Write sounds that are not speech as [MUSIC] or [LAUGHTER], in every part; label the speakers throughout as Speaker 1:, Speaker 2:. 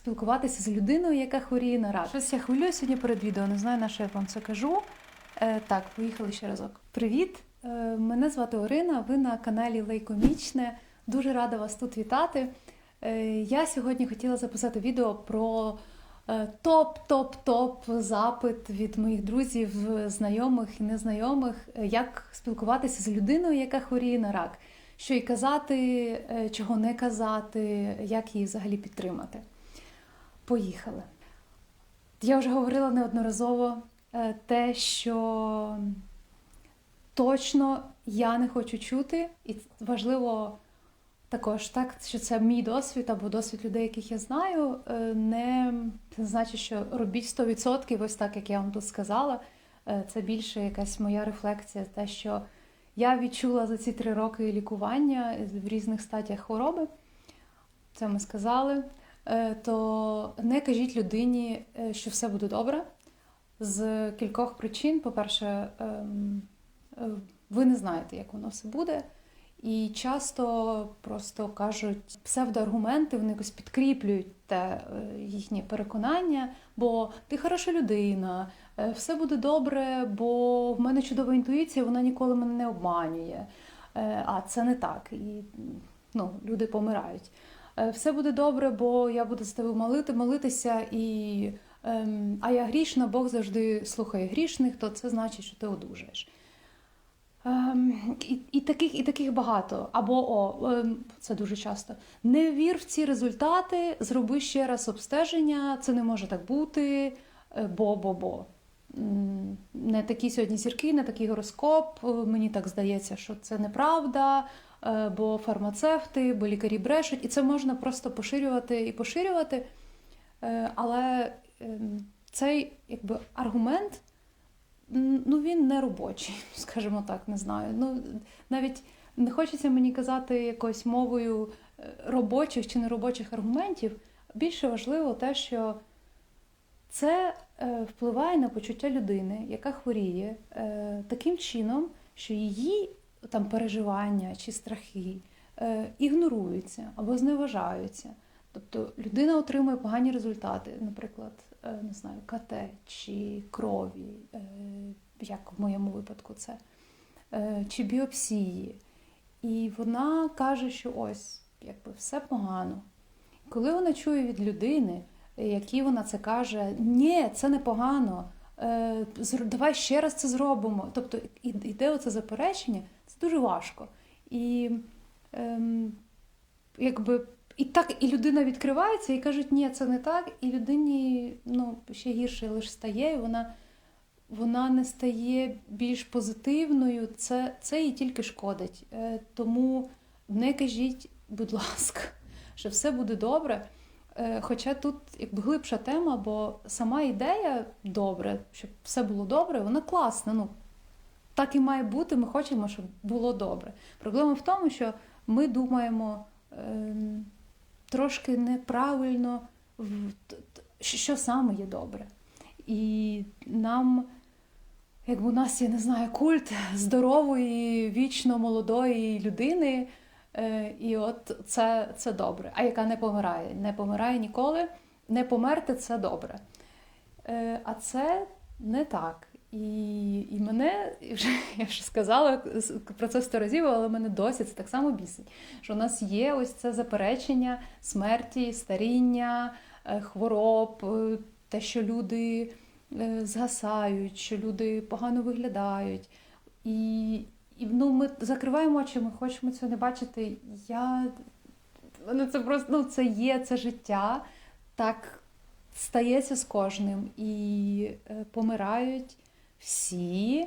Speaker 1: спілкуватися з людиною, яка хворіє на рак. Щось я хвилюю сьогодні перед відео, не знаю, на що я вам це кажу. Е, так, поїхали ще разок. Привіт! Е, мене звати Орина, ви на каналі Лейкомічне. Дуже рада вас тут вітати. Е, я сьогодні хотіла записати відео про топ-топ-топ запит від моїх друзів, знайомих і незнайомих, е, як спілкуватися з людиною, яка хворіє на рак. Що й казати, е, чого не казати, як її взагалі підтримати. Поїхали. Я вже говорила неодноразово е, те, що точно я не хочу чути, і важливо також, так, що це мій досвід або досвід людей, яких я знаю, е, не значить, що робіть 100%, ось так, як я вам тут сказала. Е, Це більше якась моя рефлексія, те, що я відчула за ці три роки лікування в різних стадіях хвороби. Це ми сказали. Е, То не кажіть людині, е, що все буде добре. З кількох причин. По-перше, ем, е, ви не знаєте, як воно все буде. І часто просто кажуть псевдоаргументи, вони якось підкріплюють те їхнє переконання, бо ти хороша людина, все буде добре, бо в мене чудова інтуїція, вона ніколи мене не обманює. А це не так. І ну, люди помирають. Е, Все буде добре, бо я буду з тебе молити, молитися, і, ем, а я грішна, Бог завжди слухає грішних, то це значить, що ти одужаєш. Ем, і, і, таких, і таких багато. Або о, ем, це дуже часто. Не вір в ці результати, зроби ще раз обстеження, це не може так бути, е, бо-бо-бо. М, Не такі сьогодні зірки, не такий гороскоп. е, Мені так здається, що це неправда, е, бо фармацевти, бо лікарі брешуть, і це можна просто поширювати і поширювати. Е, Але ем, цей якби аргумент ну він не робочий, [LAUGHS] скажімо так, не знаю. Ну навіть не хочеться мені казати якоюсь мовою е, робочих чи неробочих аргументів. Більше важливо те, що це е, впливає на почуття людини, яка хворіє, е, таким чином, що її там переживання чи страхи е, ігноруються або зневажаються. Тобто людина отримує погані результати, наприклад, е, не знаю, КТ чи крові, е, як в моєму випадку це, чи біопсії. І вона каже, що ось, якби все погано. Коли вона чує від людини, якій вона це каже, ні, це не погано, давай ще раз це зробимо. Тобто іде оце заперечення, дуже важко. І ем, якби і так і людина відкривається і кажуть, ні, це не так, і людині ну, ще гірше лише стає, і вона, вона не стає більш позитивною, це, це їй тільки шкодить. Е, тому не кажіть, будь ласка, що все буде добре. Е, Хоча тут якби глибша тема, бо сама ідея добре, щоб все було добре, вона класна. Ну, так і має бути, ми хочемо, щоб було добре. Проблема в тому, що ми думаємо ем, трошки неправильно, що саме є добре. І нам, якби у нас, я не знаю, культ здорової, вічно молодої людини, е, і от це, це добре. А яка не помирає? Не помирає ніколи, не померти це добре. Е, А це не так. І, і мене, і вже, [LAUGHS] я вже сказала про це сто разів, але мене досі це так само бісить. Що у нас є ось це заперечення смерті, старіння, е, хвороб, е, те, що люди е, згасають, що люди погано виглядають. І, і ну, ми закриваємо очі, ми хочемо цього не бачити. Я ну, це просто ну, це є, це життя. Так стається з кожним. І помирають всі.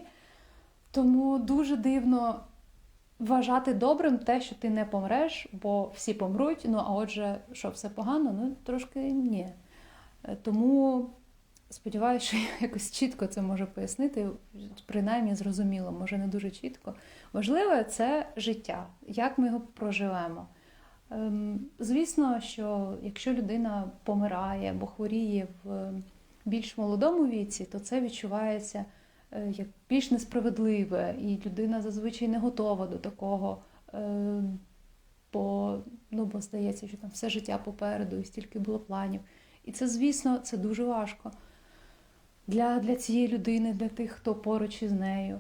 Speaker 1: Тому дуже дивно вважати добрим те, що ти не помреш, бо всі помруть. Ну а отже, що все погано? Ну трошки ні. Е, Тому сподіваюся, що я якось чітко це можу пояснити, принаймні зрозуміло, може не дуже чітко. Важливе це життя, як ми його проживемо. Ем, Звісно, що якщо людина помирає або хворіє в більш молодому віці, то це відчувається як більш несправедливе, і людина зазвичай не готова до такого е, бо, ну, бо здається, що там все життя попереду і стільки було планів. І це, звісно, це дуже важко для, для цієї людини, для тих, хто поруч із нею.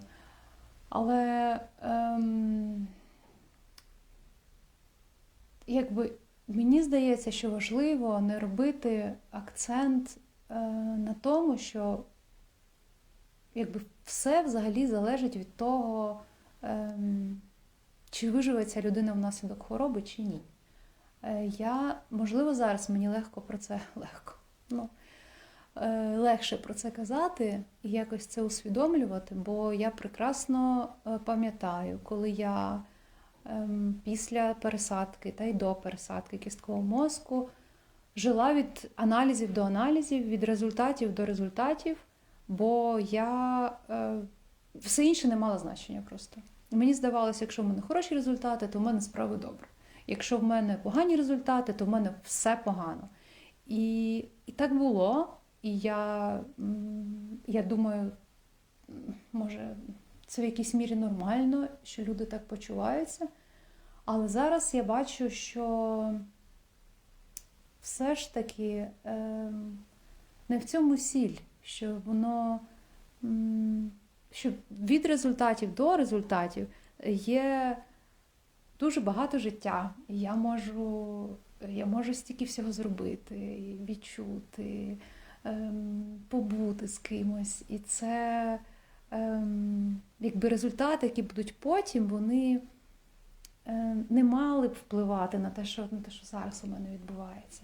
Speaker 1: Але ем, якби мені здається, що важливо не робити акцент е, на тому, що якби все взагалі залежить від того, ем, чи виживе ця людина внаслідок хвороби, чи ні. Е, я, можливо, зараз мені легко про це [LAUGHS] легко. Ну, е, легше про це казати і якось це усвідомлювати, бо я прекрасно е, пам'ятаю, коли я ем, після пересадки та й до пересадки кісткового мозку жила від аналізів до аналізів, від результатів до результатів, бо я е, все інше не мало значення просто. Мені здавалося, якщо в мене хороші результати, то в мене справи добре. Якщо в мене погані результати, то в мене все погано. І, і так було. І я, я думаю, може, це в якійсь мірі нормально, що люди так почуваються. Але зараз я бачу, що все ж таки ем, не в цьому сіль, що воно що від результатів до результатів є дуже багато життя. І я можу, я можу стільки всього зробити, відчути, ем, побути з кимось. І це ем, якби результати, які будуть потім, вони е, не мали б впливати на те, що, на те, що зараз у мене відбувається.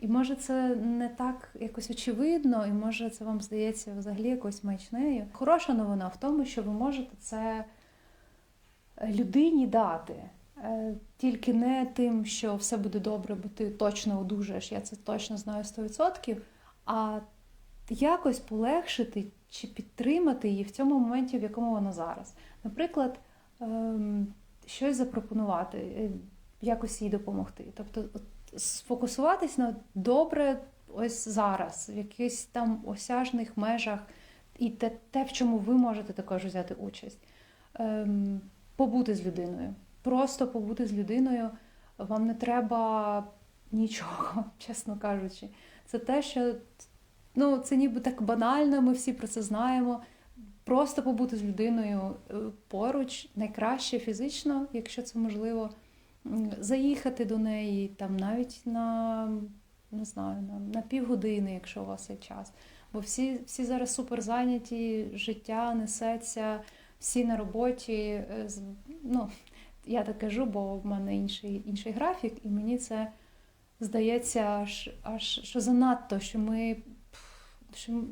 Speaker 1: І може це не так якось очевидно, і може це вам здається взагалі якось маячнею. Хороша новина в тому, що ви можете це людині дати. Е, Тільки не тим, що все буде добре, бо ти точно одужаєш, я це точно знаю 100%, а якось полегшити чи підтримати її в цьому моменті, в якому вона зараз. Наприклад, ем, щось запропонувати, е, якось їй допомогти. Тобто сфокусуватись на добре ось зараз, в якихось там осяжних межах, і те, те в чому ви можете також взяти участь. Ем, побути з людиною. Просто побути з людиною. Вам не треба нічого, [LAUGHS] чесно кажучи. Це те, що ну, це ніби так банально, ми всі про це знаємо. Просто побути з людиною е, поруч, найкраще фізично, якщо це можливо, заїхати до неї там навіть на не знаю, на, на півгодини, якщо у вас є час. Бо всі, всі зараз супер зайняті, життя несеться, всі на роботі. е, Ну, я так кажу, бо в мене інший, інший графік, і мені це здається аж, аж що занадто, що ми. Що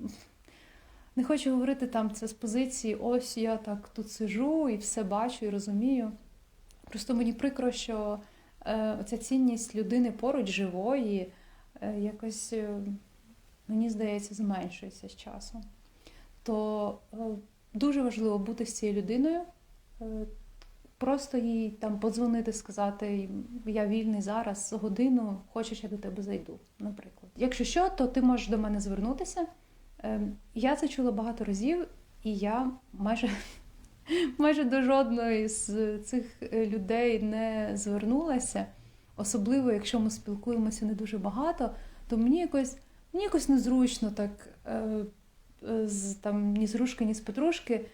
Speaker 1: не хочу говорити там це з позиції, ось я так тут сижу і все бачу і розумію. Просто мені прикро, що е, оця цінність людини поруч живої е, якось, е, мені здається, зменшується з часом. То дуже важливо бути з цією людиною, просто їй там подзвонити, сказати, я вільний зараз, годину, хочеш, я до тебе зайду, наприклад. Якщо що, то ти можеш до мене звернутися. Е, Я це чула багато разів, і я майже, [LAUGHS] майже до жодної з цих е, людей не звернулася. Особливо, якщо ми спілкуємося не дуже багато, то мені якось, мені якось незручно так е, е, з там ні з рушки, ні з петрушки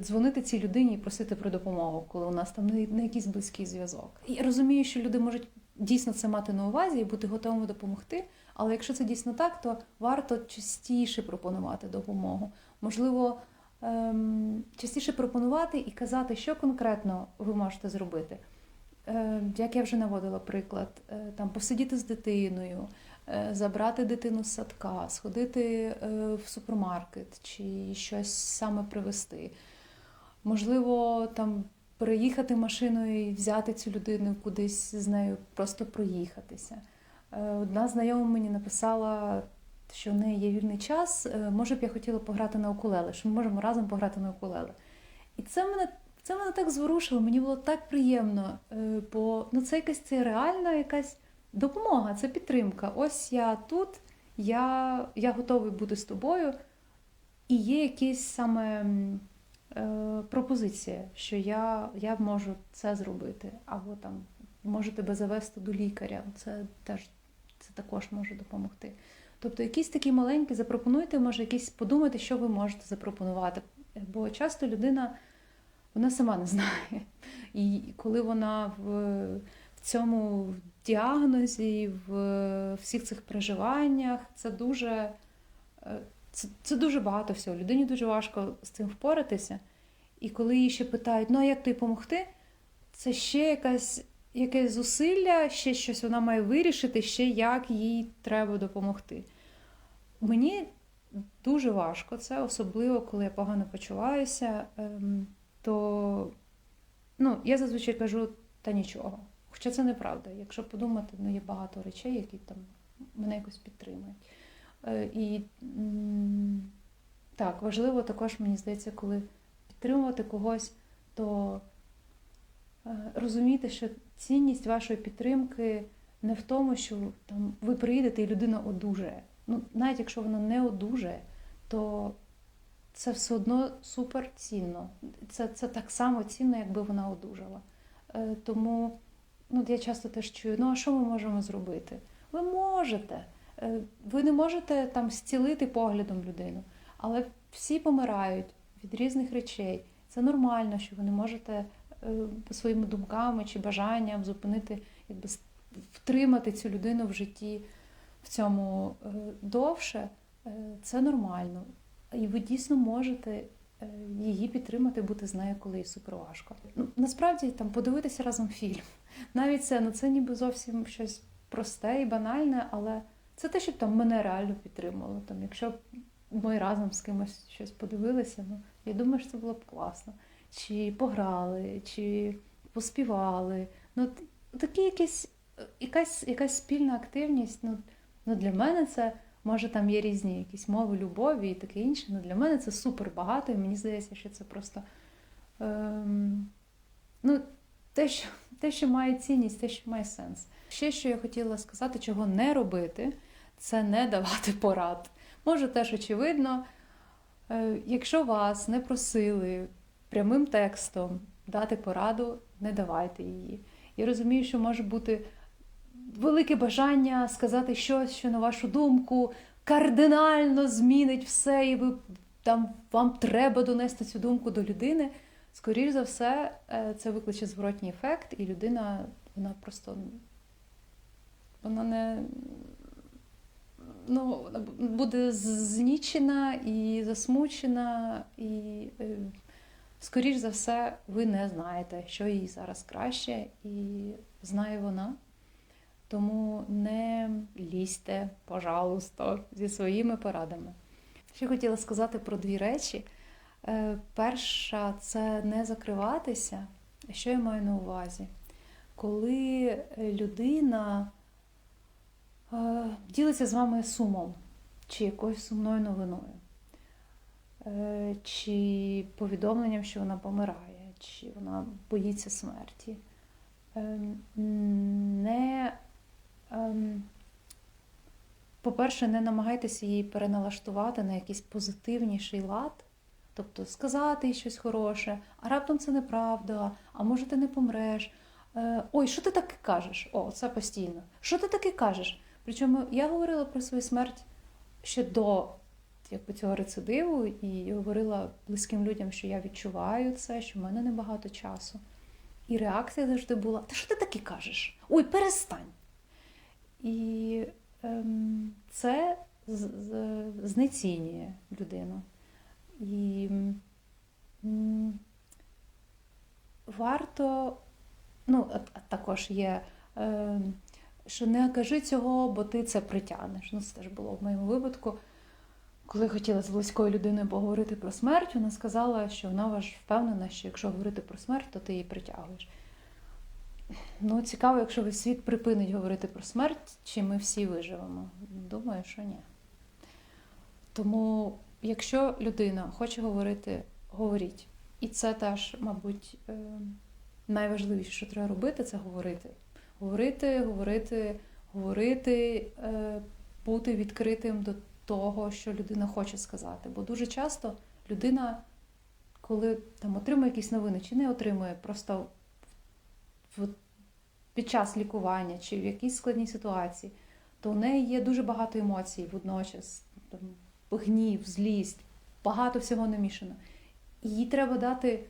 Speaker 1: дзвонити цій людині і просити про допомогу, коли у нас там не, якийсь близький зв'язок. Я розумію, що люди можуть дійсно це мати на увазі і бути готовими допомогти. Але якщо це дійсно так, то варто частіше пропонувати допомогу. Можливо, частіше пропонувати і казати, що конкретно ви можете зробити. Е, Як я вже наводила приклад, е, там посидіти з дитиною, е, забрати дитину з садка, сходити е, в супермаркет чи щось саме привезти. Можливо, там переїхати машиною і взяти цю людину кудись з нею, просто проїхатися. Одна знайома мені написала, що в неї є вільний час. е, Може б я хотіла пограти на укулеле, що ми можемо разом пограти на укулеле. І це мене, це мене так зворушило, мені було так приємно, е, бо ну, це якась це реальна якась допомога, це підтримка. Ось я тут, я, я готовий бути з тобою, і є якісь саме е, пропозиція, що я, я можу це зробити, або там може тебе завести до лікаря. Це теж це також може допомогти. Тобто, якісь такі маленькі, запропонуйте, може, якісь подумайте, що ви можете запропонувати. Бо часто людина вона сама не знає. І коли вона в, в цьому діагнозі, в всіх цих переживаннях, це дуже, е, це, це дуже багато всього. Людині дуже важко з цим впоратися. І коли її ще питають, ну а як тобі допомогти, це ще якась, якесь зусилля, ще щось вона має вирішити, ще як їй треба допомогти. Мені дуже важко це, особливо коли я погано почуваюся, ем, то ну, я зазвичай кажу, та нічого. Хоча це неправда. Якщо подумати, ну є багато речей, які там мене якось підтримують. Е, І так, важливо також, мені здається, коли підтримувати когось, то розуміти, що цінність вашої підтримки не в тому, що там ви приїдете і людина одужає. Ну, навіть якщо вона не одужає, то це все одно супер цінно. Це, це так само цінно, якби вона одужала. Е, тому ну, я часто теж чую, ну а що ми можемо зробити? Ви можете. Е, ви не можете там зцілити поглядом людину, але всі помирають від різних речей. Це нормально, що ви не можете е, своїми думками чи бажанням зупинити, якби втримати цю людину в житті в цьому е, довше. Е, Це нормально. І ви дійсно можете е, її підтримати, бути з нею, коли їй супер важко. Ну, насправді там подивитися разом фільм. [LAUGHS] Навіть це, ну це ніби зовсім щось просте і банальне, але це те, щоб там мене реально підтримало. Там, якщо ми разом з кимось щось подивилися, ну я думаю, що це було б класно. Чи пограли, чи поспівали. Ну, такі якісь, якась, якась спільна активність. Ну, ну для мене це. Може, там є різні якісь мови любові і таке інше. але для мене це супер багато, і мені здається, що це просто ем, ну, те, що, те, що має цінність, те, що має сенс. Ще що я хотіла сказати, чого не робити, це не давати порад. Може, теж очевидно, е, якщо вас не просили прямим текстом дати пораду, не давайте її. Я розумію, що може бути велике бажання сказати щось, що на вашу думку кардинально змінить все, і ви там вам треба донести цю думку до людини. Скоріше за все, е, це викличе зворотній ефект, і людина вона просто вона не ну, буде знічена і засмучена, і е, скоріш за все, ви не знаєте, що їй зараз краще, і знає вона. Тому не лізьте, пожалуйста, зі своїми порадами. Ще хотіла сказати про дві речі. Е, Перша це не закриватися. Що я маю на увазі? Коли людина е, ділиться з вами сумом, чи якоюсь сумною новиною, чи повідомленням, що вона помирає, чи вона боїться смерті. Е, Не Ем, по-перше, не намагайтеся її переналаштувати на якийсь позитивніший лад, тобто сказати їй щось хороше, а раптом це неправда, а може ти не помреш. Е, Ой, що ти таке кажеш? О, це постійно. Що ти таке кажеш? Причому я говорила про свою смерть ще до якби, цього рецидиву, і говорила близьким людям, що я відчуваю це, що в мене небагато часу. І реакція завжди була: Та що ти таке кажеш? Ой, перестань! І ем, це знецінює людину. І м, варто, ну, також є, ем, що не кажи цього, бо ти це притягнеш. Ну, це теж було в моєму випадку. Коли хотіла з близькою людиною поговорити про смерть, вона сказала, що вона важ впевнена, що якщо говорити про смерть, то ти її притягуєш. Ну, цікаво, якщо весь світ припинить говорити про смерть, чи ми всі виживемо. Думаю, що ні. Тому, якщо людина хоче говорити, говоріть. І це теж, мабуть, е, найважливіше, що треба робити, це говорити. Говорити, говорити, говорити, е, бути відкритим до того, що людина хоче сказати. Бо дуже часто людина, коли там отримує якісь новини чи не отримує, просто під час лікування чи в якійсь складній ситуації, то у неї є дуже багато емоцій водночас, там, гнів, злість, багато всього намішано. І їй треба дати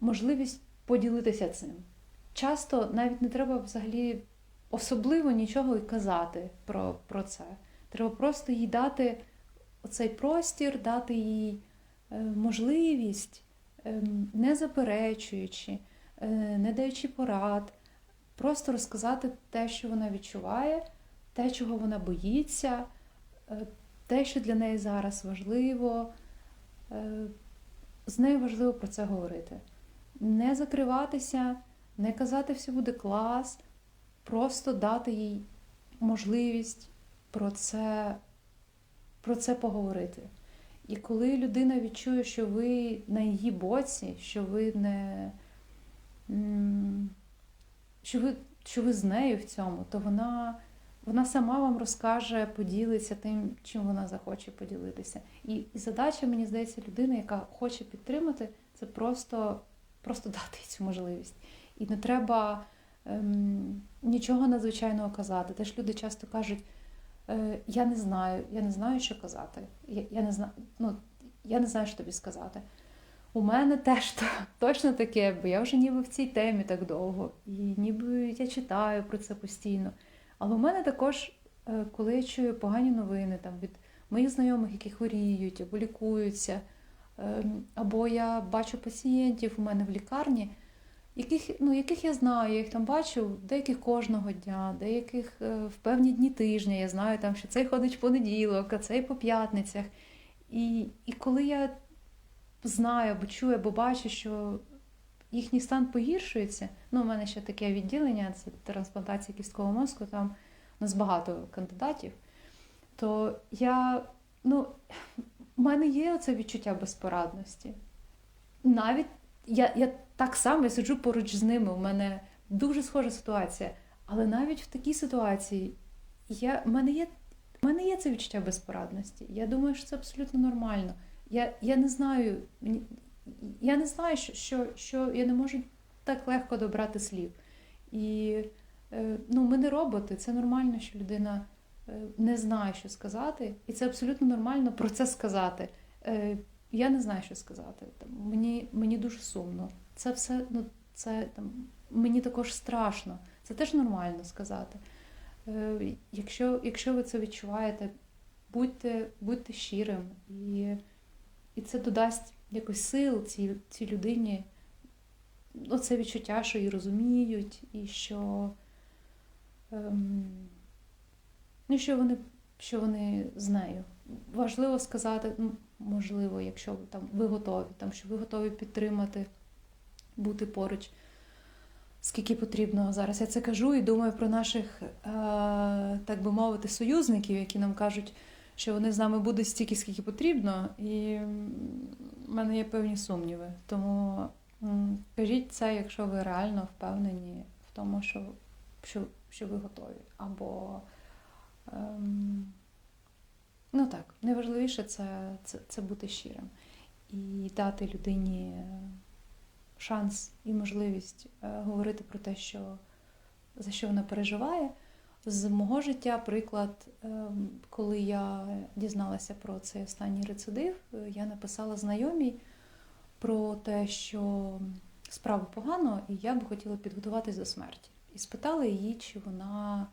Speaker 1: можливість поділитися цим. Часто навіть не треба взагалі особливо нічого й казати про, про це. Треба просто їй дати оцей простір, дати їй е, можливість, е, не заперечуючи, е, не даючи порад, просто розказати те, що вона відчуває, те, чого вона боїться, е, те, що для неї зараз важливо. З нею важливо про це говорити. Не закриватися, не казати, все буде клас, просто дати їй можливість про це, про це поговорити. І коли людина відчує, що ви на її боці, що ви не що ви, що ви з нею в цьому, то вона, вона сама вам розкаже, поділиться тим, чим вона захоче поділитися. І, і задача, мені здається, людини, яка хоче підтримати, це просто, просто [LAUGHS] дати цю можливість. І не треба ем, нічого надзвичайного казати. Теж люди часто кажуть, я не знаю, я не знаю, що казати. Я, я, не знаю, ну, я не знаю, що тобі сказати. У мене теж то- [LAUGHS] точно таке, бо я вже ніби в цій темі так довго, і ніби я читаю про це постійно. Але у мене також, е, коли я чую погані новини там, від моїх знайомих, які хворіють або лікуються, ем, або я бачу пацієнтів у мене в лікарні, яких, ну, яких я знаю, я їх там бачу, деяких кожного дня, деяких е, в певні дні тижня. Я знаю, там, що цей ходить в понеділок, а цей по п'ятницях. І, і коли я знаю або чую, або бачу, що їхній стан погіршується. Ну, у мене ще таке відділення, це трансплантація кісткового мозку, там у нас багато кандидатів. То я, ну, в мене є оце відчуття безпорадності. Навіть я, я так само я сиджу поруч з ними, у мене дуже схожа ситуація. Але навіть в такій ситуації я, в, мене є, в мене є це відчуття безпорадності. Я думаю, що це абсолютно нормально. Я, я не знаю, я не знаю, що, що, я не можу так легко добрати слів. І е, ну, ми не роботи, це нормально, що людина е, не знає, що сказати, і це абсолютно нормально про це сказати. Е, Я не знаю, що сказати. Мені, мені дуже сумно. Це все, ну, це там, мені також страшно. Це теж нормально сказати. Е, Якщо, якщо ви це відчуваєте, будьте, будьте щирим, і, і це додасть якось сил цій, цій людині. Оце відчуття, що її розуміють, і що, ем, ну, що, вони, що вони з нею. Важливо сказати, ну, можливо, якщо там ви готові, там, що ви готові підтримати, бути поруч, скільки потрібно зараз. Я це кажу і думаю про наших, е, так би мовити, союзників, які нам кажуть, що вони з нами будуть стільки, скільки потрібно, і в мене є певні сумніви. Тому кажіть це, якщо ви реально впевнені в тому, що, що, що ви готові. Або ем, ну так, найважливіше це, це, це бути щирим і дати людині шанс і можливість е, говорити про те, що, за що вона переживає. З мого життя приклад, ем, коли я дізналася про цей останній рецидив, е, я написала знайомій про те, що справа погано, і я би хотіла підготуватись до смерті. І спитала її, чи вона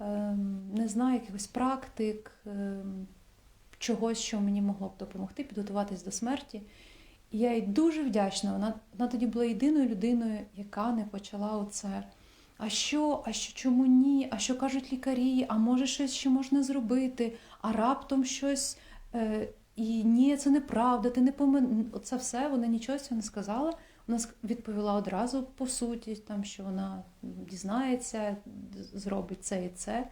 Speaker 1: ем, не знає якихось практик, ем, чогось, що мені могло б допомогти підготуватись до смерті. Я їй дуже вдячна. Вона, вона тоді була єдиною людиною, яка не почала оце. А що, а що чому ні? А що кажуть лікарі? А може щось ще можна зробити? А раптом щось. Е, і ні, це неправда, ти не помин. Оце все, вона нічого цього не сказала. Вона відповіла одразу по суті, там, що вона дізнається, зробить це і це.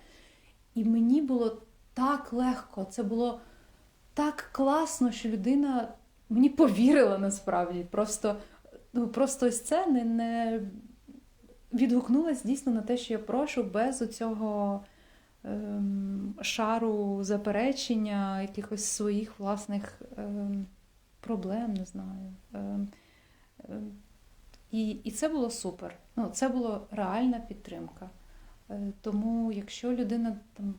Speaker 1: І мені було так легко, це було так класно, що людина мені повірила насправді. Просто, ну, просто ось це не, не відгукнулась дійсно на те, що я прошу, без оцього ем, шару заперечення, якихось своїх власних ем, проблем, не знаю. Ем, ем, І, і це було супер. Ну, це була реальна підтримка. Е, Тому, якщо людина там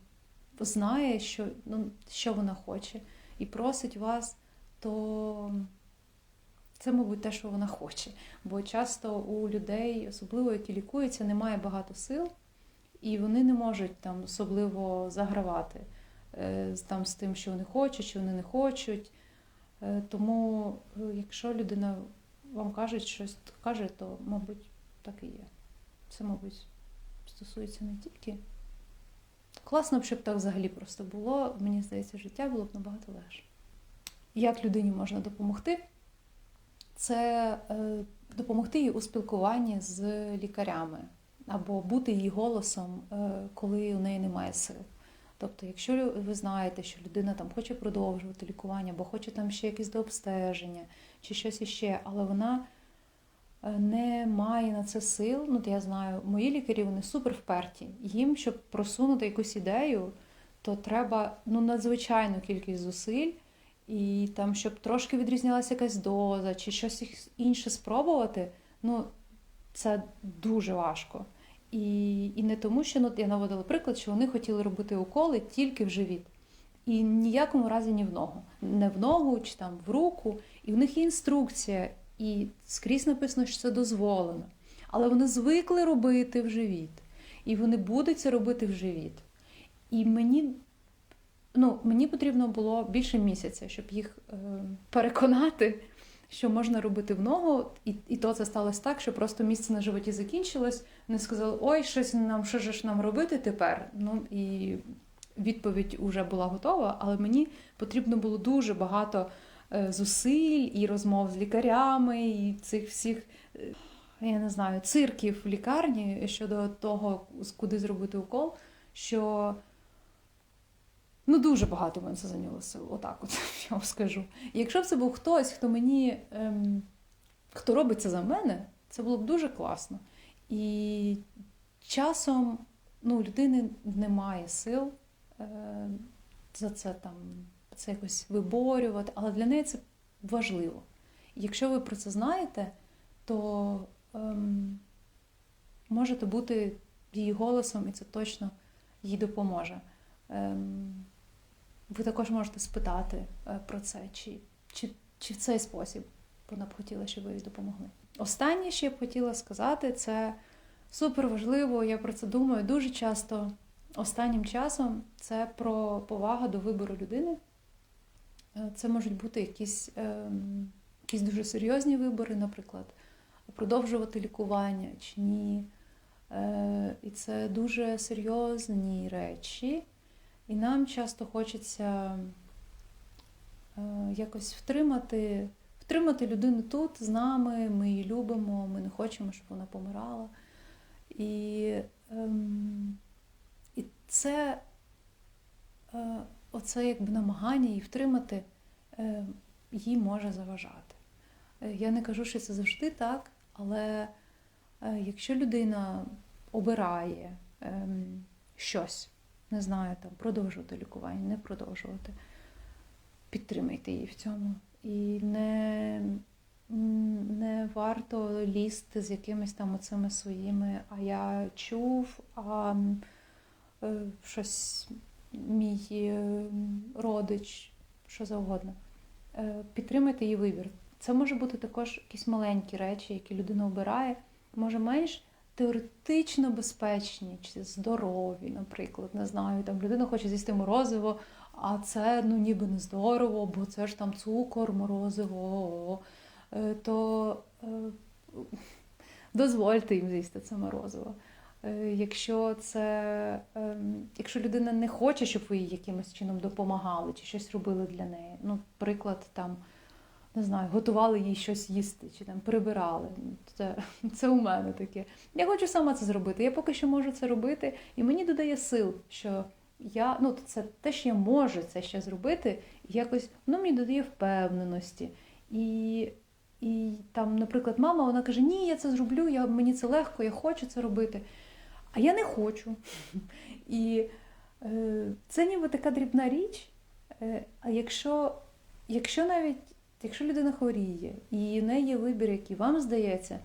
Speaker 1: знає, що, ну, що вона хоче, і просить вас, то це, мабуть, те, що вона хоче. Бо часто у людей, особливо які лікуються, немає багато сил, і вони не можуть там особливо загравати е, там, з тим, що вони хочуть, що вони не хочуть. Е, Тому, е, якщо людина вам каже щось каже, то, мабуть, так і є. Це, мабуть, стосується не тільки. Класно б, щоб так взагалі просто було. Мені здається, життя було б набагато легше. Як людині можна допомогти? Це е, допомогти їй у спілкуванні з лікарями або бути її голосом, е, коли у неї немає сил. Тобто, якщо ви знаєте, що людина там хоче продовжувати лікування, або хоче там ще якісь дообстеження, чи щось іще, але вона е, не має на це сил. Ну, то я знаю, мої лікарі вони супер вперті. Їм, щоб просунути якусь ідею, то треба ну, надзвичайну кількість зусиль, і там, щоб трошки відрізнялася якась доза, чи щось інше спробувати, ну це дуже важко. І, і не тому, що ну, я наводила приклад, що вони хотіли робити уколи тільки в живіт. І ніякому разі ні в ногу. Не в ногу чи там в руку. І в них є інструкція, і скрізь написано, що це дозволено. Але вони звикли робити в живіт. І вони будуть це робити в живіт. І мені, ну, мені потрібно було більше місяця, щоб їх е, переконати, що можна робити в ногу, і, і то це сталося так, що просто місце на животі закінчилось. Вони сказали, ой, щось нам, що ж нам робити тепер? Ну і відповідь вже була готова, але мені потрібно було дуже багато е, зусиль і розмов з лікарями, і цих всіх, е, я не знаю, цирків в лікарні щодо того, куди зробити укол, що ну дуже багато мене це зайняло сил. Отак, от [LAUGHS] я вам скажу. І якщо б це був хтось, хто мені ем, хто робить це за мене, це було б дуже класно. І часом ну, людини немає сил е, за це там це якось виборювати, але для неї це важливо. І якщо ви про це знаєте, то ем, можете бути її голосом, і це точно їй допоможе. Ем, ви також можете спитати е, про це, чи, чи, чи в цей спосіб вона б хотіла, щоб ви їй допомогли. Останнє, що я б хотіла сказати, це супер важливо. Я про це думаю дуже часто останнім часом. Це про повагу до вибору людини. Е, Це можуть бути якісь, ем, якісь дуже серйозні вибори, наприклад, продовжувати лікування чи ні. Е, І це дуже серйозні речі. І нам часто хочеться е, якось втримати, втримати людину тут з нами, ми її любимо, ми не хочемо, щоб вона помирала. І, ем, і це е, оце якби намагання її втримати е, їй може заважати. Я не кажу, що це завжди так, але якщо людина обирає ем, щось, не знаю, там продовжувати лікування, не продовжувати, підтримайте її в цьому. І не, не варто лізти з якимись там оцими своїми, а я чув, а е, щось мій е, родич, що завгодно. Е, Підтримайте її вибір. Це може бути також якісь маленькі речі, які людина обирає, може менш теоретично безпечні чи здорові, наприклад, не знаю, там людина хоче з'їсти морозиво, а це ну ніби не здорово, бо це ж там цукор, морозиво. Е, То е, дозвольте їм з'їсти це морозиво. Е, Якщо це, ем, якщо людина не хоче, щоб ви їй якимось чином допомагали чи щось робили для неї, ну, приклад там, не знаю, готували їй щось їсти, чи там прибирали. Ну, Це, це у мене таке. Я хочу сама це зробити. Я поки що можу це робити, і мені додає сил, що я, ну, це те, що я можу це ще зробити, і якось воно мені додає впевненості. І, і там, наприклад, мама вона каже: Ні, я це зроблю, я, мені це легко, я хочу це робити. А я не хочу. [LAUGHS] І е, це ніби така дрібна річ. Е, а якщо, якщо навіть якщо людина хворіє і в неї є вибір, який вам здається,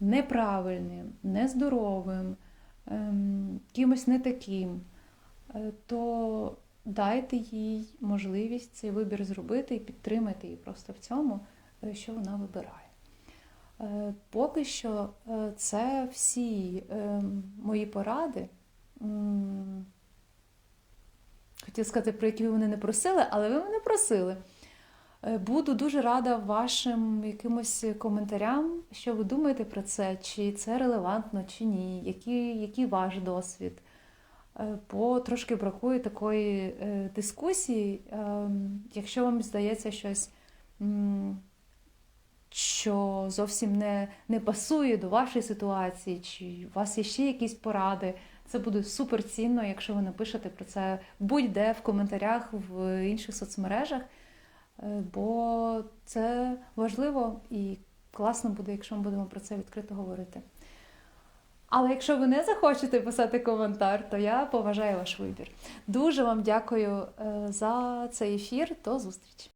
Speaker 1: неправильним, нездоровим, ем, кимось не таким, е, то дайте їй можливість цей вибір зробити і підтримайте її просто в цьому, е, що вона вибирає. Е, Поки що це всі мої поради. М, Хотіла сказати, про які ви мене не просили, але ви мене просили. Е, Буду дуже рада вашим якимось коментарям, що ви думаєте про це, чи це релевантно, чи ні, який, який ваш досвід. Е, Бо трошки бракує такої е, дискусії. Ем, Якщо вам здається щось, що зовсім не, не пасує до вашої ситуації, чи у вас є ще якісь поради, це буде супер цінно, якщо ви напишете про це будь-де в коментарях в інших соцмережах. Е, бо це важливо і класно буде, якщо ми будемо про це відкрито говорити. Але якщо ви не захочете писати коментар, то я поважаю ваш вибір. Дуже вам дякую е, за цей ефір. До зустрічі!